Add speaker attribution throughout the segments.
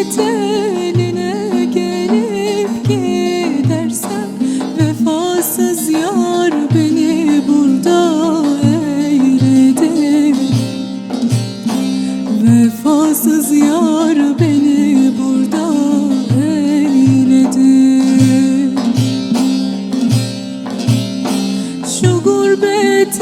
Speaker 1: gurbet eline gelip gidersem Vefasız yar beni burada eyledi Vefasız yar beni burada eyledi Şu gurbet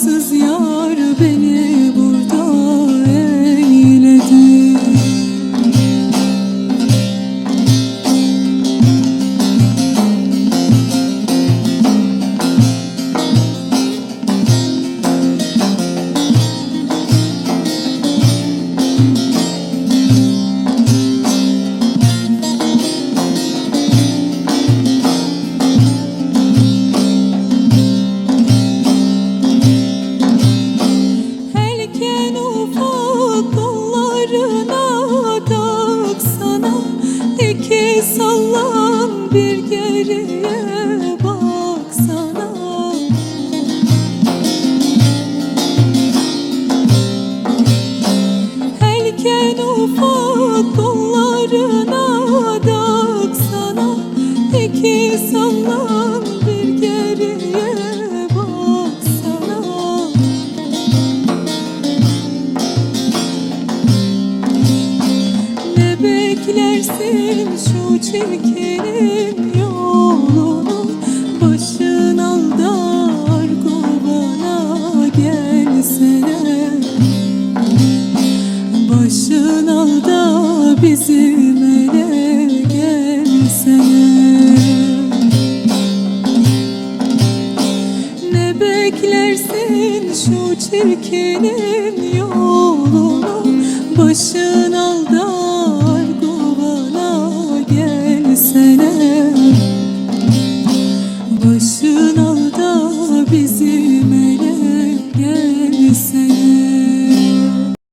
Speaker 1: Vefasız yar beni sallan bir geriye baksana. Helken ufak kollarına taksana İki sallan beklersin şu çirkinin yolunu. Başın aldar bana gelsene. Başın alda bizim ele gelsene. Ne beklersin şu çirkinin yolunu? Başın aldar Sınavda bizi.